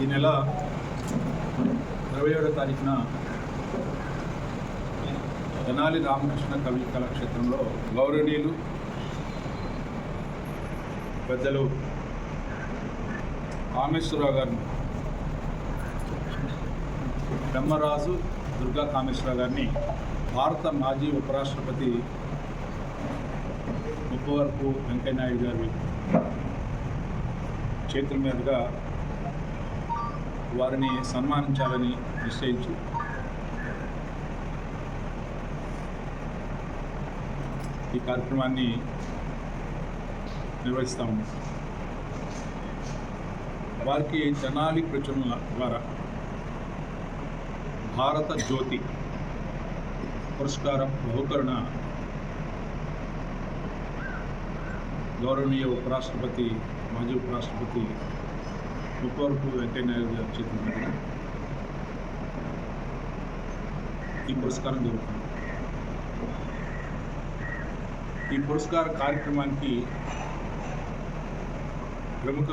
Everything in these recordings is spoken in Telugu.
ఈ నెల ఇరవై ఏడో తారీఖున తెనాలి రామకృష్ణ కవి కళాక్షేత్రంలో గౌరవనీయులు పెద్దలు కామేశ్వరరావు గారిని బ్రహ్మరాజు దుర్గా కామేశ్వరరావు గారిని భారత మాజీ ఉపరాష్ట్రపతి ముప్పవరపు వెంకయ్యనాయుడు గారి చేతుల మీదుగా వారిని సన్మానించాలని నిశ్చయించి. ఈ కార్యక్రమాన్ని నిర్వహిస్తాము. వారికి జనాలి ప్రచురణల ద్వారా భారత జ్యోతి పురస్కారం బహుకరణ గౌరవనీయ ఉపరాష్ట్రపతి మాజీ ఉపరాష్ట్రపతి ముప్పవరపు వెంకయ్యనాయుడు గారు చేతుల ఈ పురస్కారం జరుగుతుంది ఈ పురస్కార కార్యక్రమానికి ప్రముఖ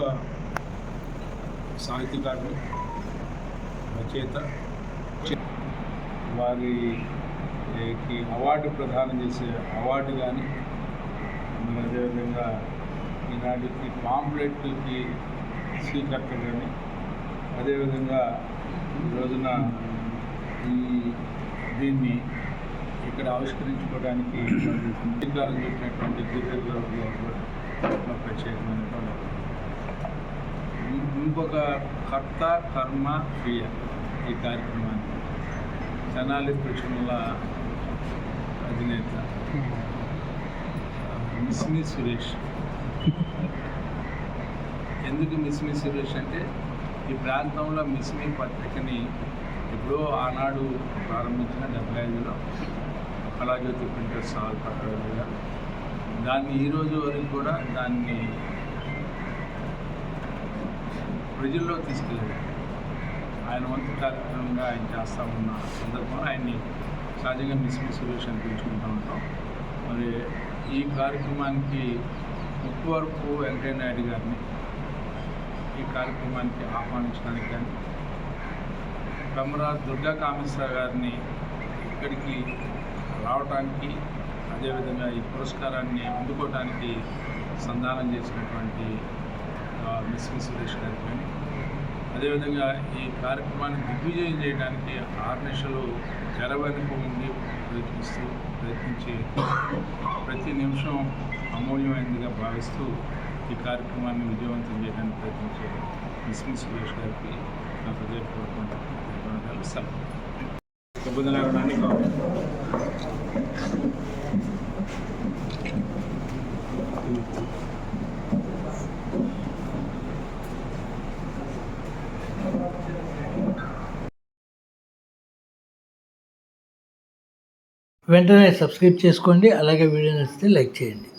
సాహిత్యకారులు రచయిత వారికి అవార్డు ప్రదానం చేసే అవార్డు కానీ అదేవిధంగా ఈనాటికి పాంప్లెట్కి స్వీకర్త కానీ అదేవిధంగా ఈ రోజున ఈ దీన్ని ఇక్కడ ఆవిష్కరించుకోవడానికి అధికారులు చెప్పినటువంటి గిరిజన ప్రత్యేకమైనటువంటి ఇంకొక కర్త కర్మ క్రియ ఈ కార్యక్రమాన్ని తెనాలి కృష్ణుల అధినేత మిస్మి సురేష్. ఎందుకు మిస్మి సురేష్ అంటే ఈ ప్రాంతంలో మిస్మి పత్రికని ఎప్పుడో ఆనాడు ప్రారంభించిన డెబ్బై ఐదులో కళాజ్యోతి ప్రింటర్ సాల్ పట్టడం గారు దాన్ని ఈ రోజు వరకు కూడా దాన్ని ప్రజల్లో తీసుకెళ్ళాడు ఆయన వంతు కార్యక్రమంగా ఆయన చేస్తూ ఉన్న సందర్భంలో ఆయన్ని సహజంగా మిస్ మిస్ సురేష్ అని పిలుచుకుంటూ ఉంటాం. మరి ఈ కార్యక్రమానికి ముక్కు వరకు వెంకయ్య నాయుడు గారిని ఈ కార్యక్రమానికి ఆహ్వానించడానికి కానీ. బ్రహ్మరాజు దుర్గా కామేశ్వర గారిని ఇక్కడికి రావడానికి అదేవిధంగా ఈ పురస్కారాన్ని అందుకోవడానికి సంధానం చేసినటువంటి మిస్ సురేష్ గారికి కానీ. అదేవిధంగా ఈ కార్యక్రమాన్ని దిగ్విజయం చేయడానికి ఆర్నిషలు తెర వెనుక ఉండి ప్రయత్నిస్తూ ప్రయత్నించి ప్రతి నిమిషం అమూల్యమైనదిగా భావిస్తూ ఈ కార్యక్రమాన్ని విజయవంతం చేయడానికి ప్రయత్నించే మిస్ సురేష్ గారికి నా హృదయపూర్వక సెలవు వెంటనే సబ్స్క్రైబ్ చేసుకోండి అలాగే వీడియో నచ్చితే లైక్ చేయండి.